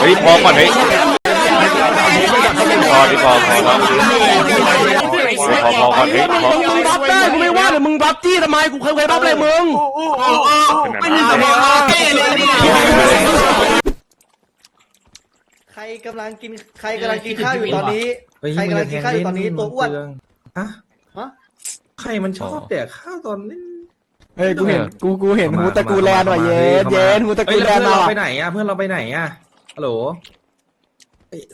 เฮ้ยพอก่อนเฮ้ยพอดิพอพอพอพอพอก่อนเฮ้ยพอมึงบัฟได้กูไม่ว่าแต่มึงบัฟจี้ทำไมกูเคยเคยบัฟอะไรมึงไม่มีสมองใครกำลังกินใครกำลังกินข้าวอยู่ตอนนี้ใครกำลังกินข้าวอยู่ตอนนี้ตัวอ้วนฮะใครมันชอบแดกข้าวตอนนี้เฮ้ยกูเห็นกูกูเห็นฮูตะกูแลนว่ะเย็นเย็นฮูตะกูแลแล้วนเพื่อนอะเราไปไหนอะเพื่อนเราไปไหนอะ ฮัลโหล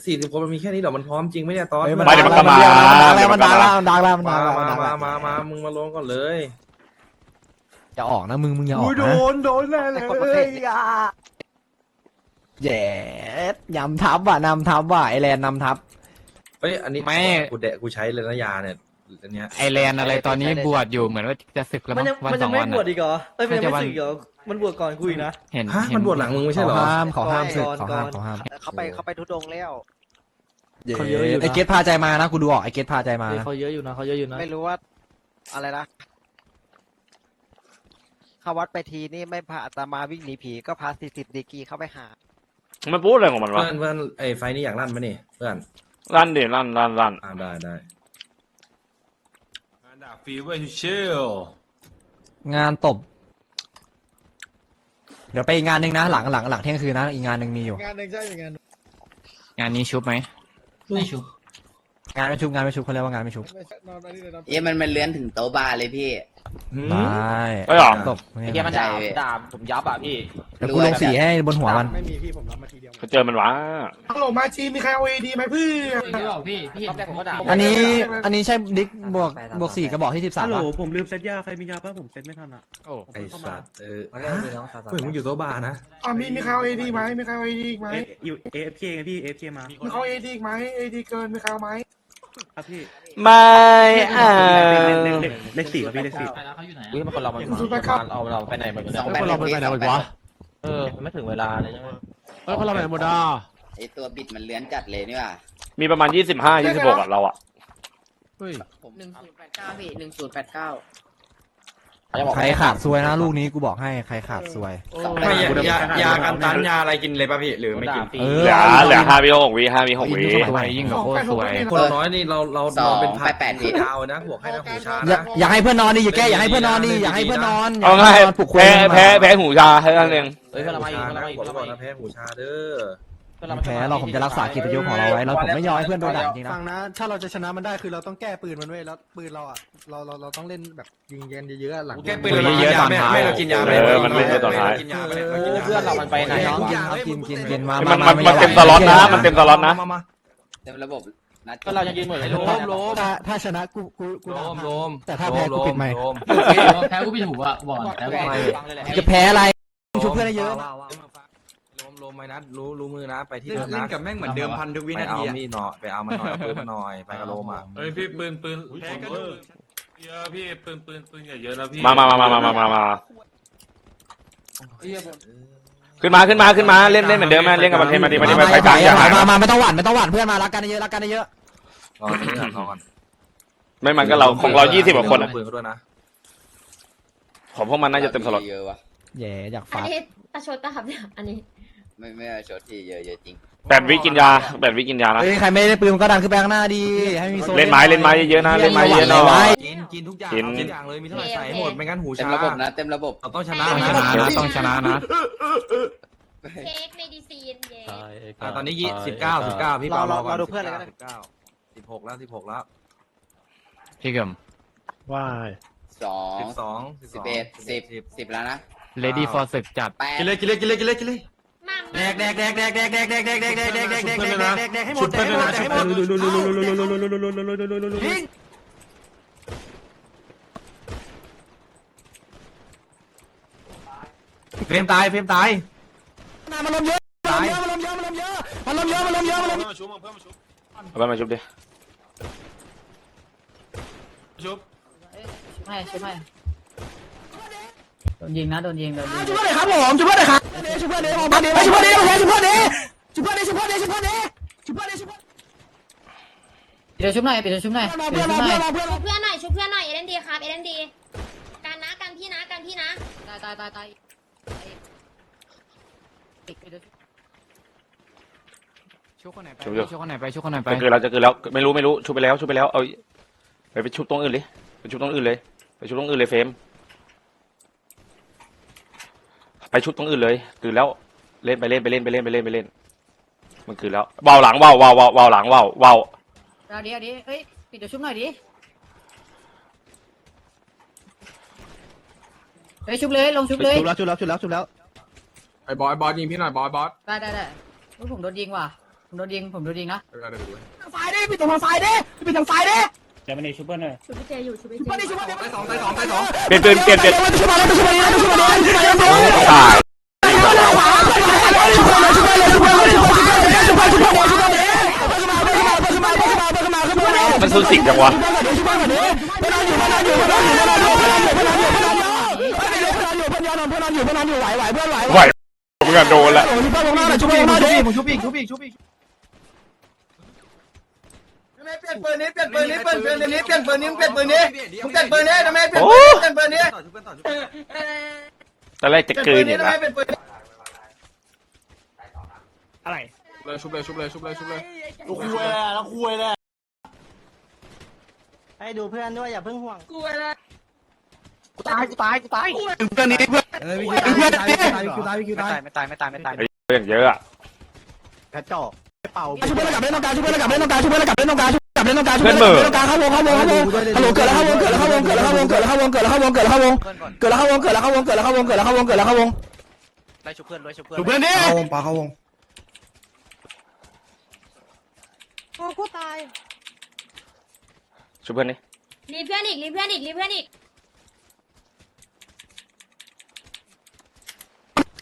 สี่สิบคนมันมีแค่นี้เหรอ มันพร้อมจริงไหมเนี่ยตอนไม่เดี๋ยวมันก็มา แล้วมันดังแล้วมันดังแล้วมันดัมางแล้วมามันดังมาแล้วมามามึงมาลงก่อนเลย อย่าออกนะมึงมึงอย่าออกโดนะนโดนแน่เลยอะแย่ยำทับว่ะนำทับว่ะไอแลนนำทับ เฮ้ย อันนี้ไม่ กูแดกกูใช้เลยนะยาเนี่ย อันเนี้ยไอแลนด์อะไรตอนนี้บวชอยู่เหมือนว่าจะศึกแล้วมันมั้ยังงวันมันสยัองงไม่วันบวชอะ อีกเหรอเอ้ยมันยังไม่น่าจะวันสึกอีกเหรอมันบวชก่อนกูอีกนะ เห็นฮะเห็มันบวชหลังมึงไม่ใช่เขาเหรอ ห้ามเขาห้ามศึกก่อนเขาห้ามก่อนเขาห้ามเขาไปเขาไปทุดงแล้ว เขาเยอะอยู่ ไอเกตพาใจมานะกูดูออกไอเกตพาใจมานะ เขาเยอะอยู่นะเขาเยอะอยู่นะไม่รู้ว่าอะไรนะเข้าวัดไปทีนี่ไม่พาอาตมาวิ่งหนีผีก็พาสี่สิบดีกรีเข้าไปหา มันพูดอะไรของมันวะเพื่อนเพื่อนไอ้ไฟนี่อยากลั่นไหมนี่เพื่อนลั่นดิลั่นลั่นลั่นอ่าได้ได้งานดาบ ฟีเวอร์ชิลงานตบ เดี๋ยวไปอีกงานหนึ่งนะหลังหลังหลังเที่ยงคืนนะอีกงานหนึ่งมีอยู่ งานหนึ่งใช่งานงานนี้ชุบไหมไม่ชุบงานไม่ชุบงานไม่ชุบเขาเรียกว่างานไม่ชุบเอ๊ะมันมันเลื้อนถึงโต๊ะบาร์เลยพี่ หืมได้ไอ้หรอ ตบไอ้เหี้ยมันด่าด่าผมยับอะพี่เดี๋ยวกูลงสีให้บนหัวมัน ไม่มีพี่ผมรับมาทีเดียวเขาเจอมันวะฮัลโหลมาจีมีใครเอาเอดีไหมเพื่อนอันนี้อันนี้ใช่ดิกบวกบวกสี่กระบอกที่สิบสามฮัลโหลป่ะผมลืมเซตยาใครมียาป่ะผมเซตไม่ทันอะโอ้ไอ้สัตว์เออฮะเฮ้ยมึงอยู่โต๊ะบาร์นะอ่ามีมีใครเอาเอดีไหมมีใครเอาเอดีอีกไหมอยู่เอฟเคไงพี่เอฟเคมามีเขาเอดีอีกไหมเอดีเกินมีใครเอาไหม ครับพี่ไม่เอาเลขสี่ครับพี่เลขสี่อุ้ยมันคนเรามันสุดไปครับเอาเราไปไหนหมดสองแปดเราไปไหนหมดวะเออไม่ถึงเวลาเลยใช่ไหมเฮ้ยพวกเราไปหมดอะไอตัวบิดมันเลื้อนจัดเลยนี่ว่ะมีประมาณยี่สิบห้ายี่สิบหกอะเราอะหนึ่งศูนย์แปดเก้าพี่หนึ่งศูนย์แปดเก้า ใครขาดซวยนะลูกนี้กูบอกให้ใครขาดซวยสองแปไม่ดยายายากันตันยาอะไรกินเลยป่ะพี่หรือไม่กิน เออเหลือเหลือห้าวิหกวิห้าวิหกวิสวยยิ่งกับโคตรสวยคนน้อยนี่เราเราเราเป็นพันหูดาวนะบวกให้นะหูชาอย่านะอย่าให้เพื่อนนอนดิอย่าแก้อย่าให้เพื่อนนอนดิอย่าให้เพื่อนนอนอย่าเอาให้ง่ายเพื่อนนอนปลุกคุยแพ้กันมาแพ้แพ้หูชาแค่นั้นเองเฮ้ยเพื่อนเรามาอีกหูเพื่อนชาเรานะมาอีกบอกเพื่อนก่เราอนมานะอีกแพ้หูชาเด้อ แพ้เราผมจะรักษากิจยุของเราไว้แล้วผมไม่ยอมให้เพื่อนโดนด่าจริงนะ ฟังนะ ถ้าเราจะชนะมันได้คือเราต้องแก้ปืนมันเว้ยแล้วปืนเราอะเราเราเราต้องเล่นแบบยิงเย็นเยอะๆหลังแก้ปืนเรากินยาไม่ไม่เรากินยาไม่กินยาไม่เพื่อนเรามันไปไหนน้องเนาะกินกินกินกินมามันมามันมันเต็มสล็อตนะ มันเต็มสล็อตนะเต็มระบบนัดก็เรายังยืนหมดเลยโลมโลมถ้าถ้าชนะกูกูกูโลด่ามโลมแต่ถ้าแพ้กูปิดไมค์แพ้กูไม่ถูกอะบอกแพ้กูไม่จะแพ้อะไรชุบเพื่อนได้เยอะนะโลมโลมไปนะรู้รู้มือนะ ไปที่เล่นเดิมเล่นนะกับแม่งเหมือนเดิมพันทุกวิไปนาเอาทีอะมีดหน่อยไปเอามันหน่อยเอาปืนมาหน่อยไปกับโลมอะเฮ้ยพี่ปืนปืนแพ้กันเยอะพี่ปืนปืนปืนอย่าเยอะนะพี่มามามามามามามามาขึ้นมาขึ้นมาขึ้นมาเล่นเล่นเหมือนเดิมนะเล่นกับมันเทนมาดีมาดีมาไปกลางอย่าหายมามาไม่ต้องหวั่นไม่ต้องหวั่นเพื่อนมารักกันเยอะรักกันเยอะรอนี่ก่อนรอก่อนไม่มันก็เราของเรายี่สิบกว่าคนอะปืนเขาด้วยนะของพวกมันน่าจะเต็มสล็อตเยอะวะแย่อยากอันฟาดนี้ประชดป่ะครับเนี่ยอันนี้ ไม่ไม่เอาช็อตที่เยอะเยอะจริงแปดวิกินยาแปดวิกินยานะ เฮ้ยใครไม่ได้ปืนก็ดันขึ้นไปข้างหน้าดีให้มีโซเล่นไม้เล่นไม้เยอะๆนะเล่นไม้เยอะๆหน่อย กินกินทุกอย่างกินทุกอย่างเลยมีเท่าไหร่ใส่หมดไม่งั้นหูเต็มชาระบบนะเต็มระบบ เราต้องชนะต้องชนะนะนะต้องชนะนะเค้กเมดิซีนเย้อะตอนนี้ยี่สิบเก้าสิบเก้าพี่เราเปาเราก่เราดูเพื่อนเลยก็ได้สิบเก้าสิบหกแล้วสิบหกแล้วพี่เกิมว้าย สองสิบสองสิบเอ็ดสิบสิบแล้วนะ ready for ศึกจัดแปดกินเลยกินเลยกินเลยกินเลยกินเลยมา แดกแดกแดกแดกแดกแดกแดกแดกแดกแดกแดกแดกแดกแดกแดกแดกแดกให้หมดแดกให้หมดแดกให้หมดยิงเฟรมตายเฟรมตายมันลมเยอะมันลมเยอะมันลมเยอะมันลมเยอะมันลมเยอะมันลมเยอะมันลมเยอะเอาไปมาชุบดิชุบไม่ใช่ไหมโด นยิงนะโดนยิงโดนยิง ช่วยเพื่อนครับผมช่วยเพื่อนครับช่วยเพื่อนเดช่วยเพื่อนเดช่วยเพื่อนเดช่วยเพื่อนเดช่วยเพื่อนเดช่วยเพื่อนเดช่วยเพื่อนเดช่วยเพื่อนเดช่วยเพื่อนเดช่วยเพื่อนเดี๋ยวชุบหน่อยเดี๋ยวชุบหน่อยเพื่อนเดี๋ยวชุบหน่อยเพื่อนชุบเพื่อนหน่อยชุบเพื่อนหน่อยเอ็นดีครับเอ็นดีการนะกันพี่นะกันพี่นะตายตายตายตายชุบคนไหนไปชุบอยู่ชุบคนไหนไปชุบคนไหนไปจะเกิดแล้วจะเกิดแล้วไม่รู้ไม่รู้ชุบไปแล้วชุบไปแล้วเอาไปไปชุบตรงอื่นเลยไปชุบตรงอื่นเลยไปชุบตรงอื่นเลยเฟรมไปชุบตรงอื่นเลยคือแล้วเล่นไปเล่นไปเล่นไปเล่นไปเล่นไปเล่นมันคือแล้วเบาหลังเบาเบาเบาเบาหลังเบาเบาเอาดิเอาดิเอ้ยปิดตัวชุบหน่อยดิเฮ้ยชุบเลยลงชุบเลยชุบแล้วชุบแล้วชุบแล้วชุบแล้วไอ้บอยบอยยิงพี่หน่อยบอยบอสได้ได้ได้อุ๊ยผมโดนยิงว่ะผมโดนยิงผมโดนยิงนะเดี๋ยวเดี๋ยวดูทางซ้ายดิปิดตรงทางซ้ายดิปิดทางซ้ายดิชุบพี่เจอยู่ชุบพี่ชุบเจเพื่อน ไปชุดตรงอื่นเลยคือแล้วเล่นไปเล่นไปเล่นไปเล่นไปเล่นไปเล่น มันคือแล้วว่าวหลังว่าวว่าวว่าวหลังว่าวว่าวเอาดิเอาดิเฮ้ยปิดตัวชุบหน่อยดิเฮ้ยชุบเลยลงชุบเลยชุบแล้วชุบแล้วชุบแล้วชุบแล้วไอ้บอสบอสยิงพี่หน่อยบอสบอสได้ได้ได้ลูกผมโดนยิงว่ะผมโดนยิงผมโดนยิงนะเทางซ้ายดิปิดตรงทางซ้ายดิปิดทางซ้ายดิ จดี๋มันในชูเปอร์หน่อยชูเปอร์เจอยู่ชูเปอร์เจชูเปอร์นี่ชูเปอร์นี่ไปสองไปสองไปสองเปลี่ยนเปลี่ยนเปลี่ยนเปลี่ยนตายมันสุดสิ่งจังวะไหวเพื่อนโดนละชุบอีกชุบอีกชุบอีกชุบอีก เปลี่ยนปืนนี้เปลี่ยนปืนนี้เปลี่ยนปืนนี้เปลี่ยนปืนนี้เปลี่ยนปืนนี้มึงเปลี่ยนปืนนี้ทำไมเปลี่ยนโอ้เปลี่ยนปืนนี้ต่อชุบเพื่อนต่อชุบเพื่อนตอนแรกจะเปลี่ยนเกิปืนนอนี้ยู่ทำไมละเปลี่ยนปืนเลยชุบเลยชุบเลยชุบเลยชุบเลยให้ดูเพื่อนด้วยอย่าเพิ่งห่วงเพื่อนนี้เพื่อนเออวิคิวตายวิคิวตายวิคิวตายวิคิวตายไม่ตายไม่ตายไม่ตายอย่างเยอะอะกระจอกเป่า ชุบเพื่อนกลับเล่นตรงกลางชุบเพื่อนกลับเล่นตรงกลางชุบเพื่อนกลับเล่นตรงกลางชุบกลับเล่นตรงกลางชุบเพื่อนกลับเล่นตรงกลางเข้าวงเข้าวงเข้าวงฮัลโหลเกิดแล้วเข้าวงเกิดแล้วเข้าวงเกิดแล้วเข้าวงเกิดแล้วเข้าวงเกิดแล้วเข้าวงเกิดแล้วเข้าวงเกิดแล้วเข้าวงเกิดแล้วเข้าวงเกิดแล้วเข้าวงเกิดแล้วเข้าวงเกิดแล้วเข้าวงไล่ชุบเพื่อนไล่ชุบเพื่อนชุบเพื่อนนี่เข้าวงปลาเข้าวงช่วยเพื่อนนี่รีเพื่อนอีกรีเพื่อนอีกรีเพื่อนอีก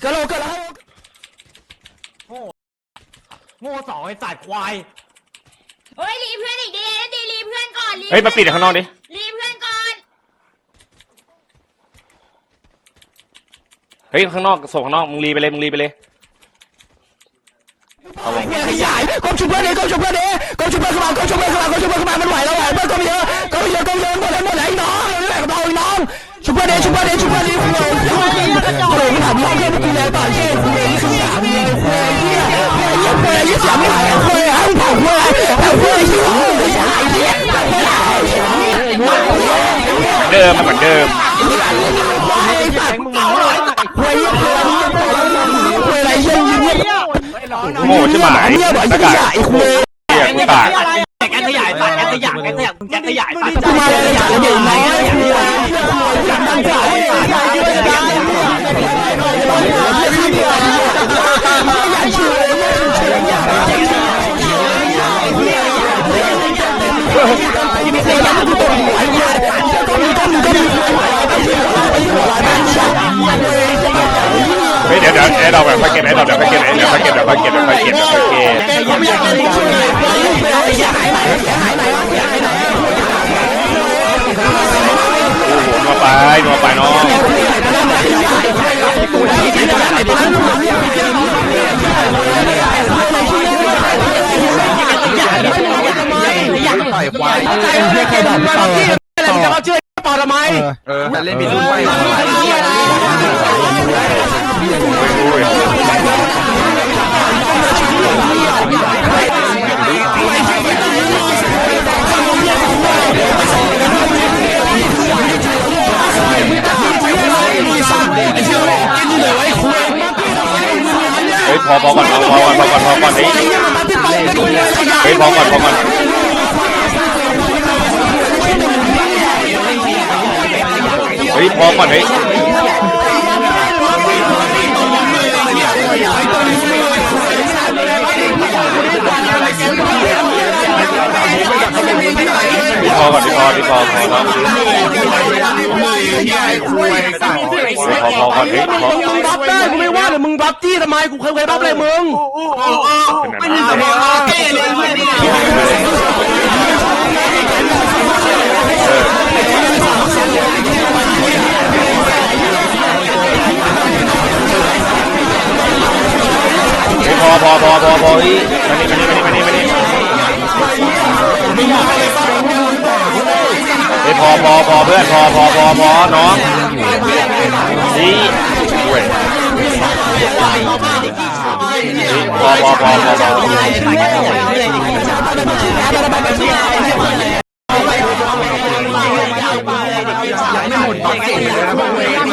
เกิดแล้วเกิดแล้วเข้าวง โง่สองไอ้สัตว์ควายเฮ้ยรีเพื่อนอีกดีดีรีเพื่อนก่อนรีเฮ้ยมาปิดข้างนอกดิ รีเพื่อนก่อนเฮ้ยข้างนอกส่งข้างนอกมึงรีไปเลยมึงรีไปเลยเอาวงขยายกองชุบเพื่อนดิกองชุบเพื่อนดิกองชุบเพื่อนขึ้นมากองชุบเพื่อนขึ้นมากองชุบเพื่อนขึ้นมามันไหวแล้วไหวเพื่อนกองเยอะกองเยอะิมันเหมือนเดิมโง่ใช่ไหมประกาศเรียกกูตายแกขยายปากแกขยายปากแกขยายปากมาเลยอย่าเดี๋ยวน้อยอย่าตั้งใจ ดี๋ยวไอ้ดอกแบบแพ็กเอาแบบไปเกจไอ้ดอกแบบแพ็กเกจไอ้ดอกแพ็กเกจเดี๋ยวแพ็กเกจเดี๋ยวแพ็กเกจเดี๋ยวแพ็กเกจโอ้โหนัวไปนัวไปน้องเออแต่เล่นมีทุนไป เฮ้ยพอพอก่อนพอพอก่อนพอก่อนพอก่อนเฮ้ยเฮ้ยพอก่อนพอก่อนเฮ้ยพอก่อนเฮ้ย อก่อนพี่พอพี่พอพอก่อนพอพอก่อนเฮ้ยพอมึงบัฟได้กูไม่ว่าหรือมึงบัฟจี้ทำไมกูเคยเคยบัฟอะไรมึงไม่มีสมองเก้เลยเฮ้ยพอพอพอพอพอเฮ้ยมานี่มานี่มานี่มานี่มานี่ อพอพอเพื่อนพอพอพอพอน้องนี่เว้ยพอพอพอพอพอ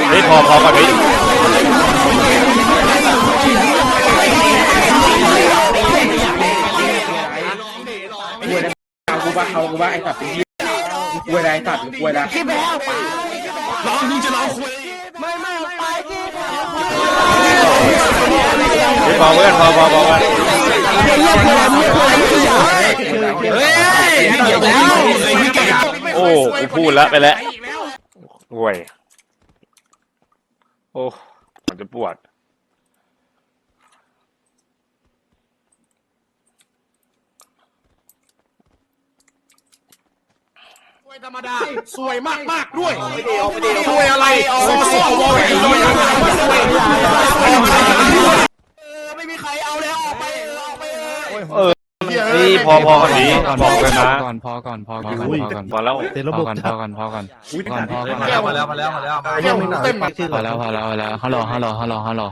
เฮ้ยพอพอก่อนเฮ้ยเอากูว่าเอากูว่าไอ้สัตว์ เป็นที่กูอะไรสัตว์กูอะไรเฮ้ยพอเพื่อนพอพอพอพอเฮ้ยเกี่ยวแล้วโอ้กูพูดแล้วไปแล้วโว้ยโอ้มันจะปวด ธรรมดาสวยมากมากด้วยสวยอะไรซอซอวอลไม่มีใครเอาแล้วออกไปออกไปเฮ้ยพอพอก่อนดีพอกันนะก่อนพอก่อนพอก่อนพอก่อนพอแล้วพอก่อนพอก่อนพอก่อนพอก่อนพอก่อนมาแล้วมาแล้วมาแล้วมาแล้วพอแล้วพอแล้วพอแล้วฮัลโหลฮัลโหลฮัลโหลฮัลโหล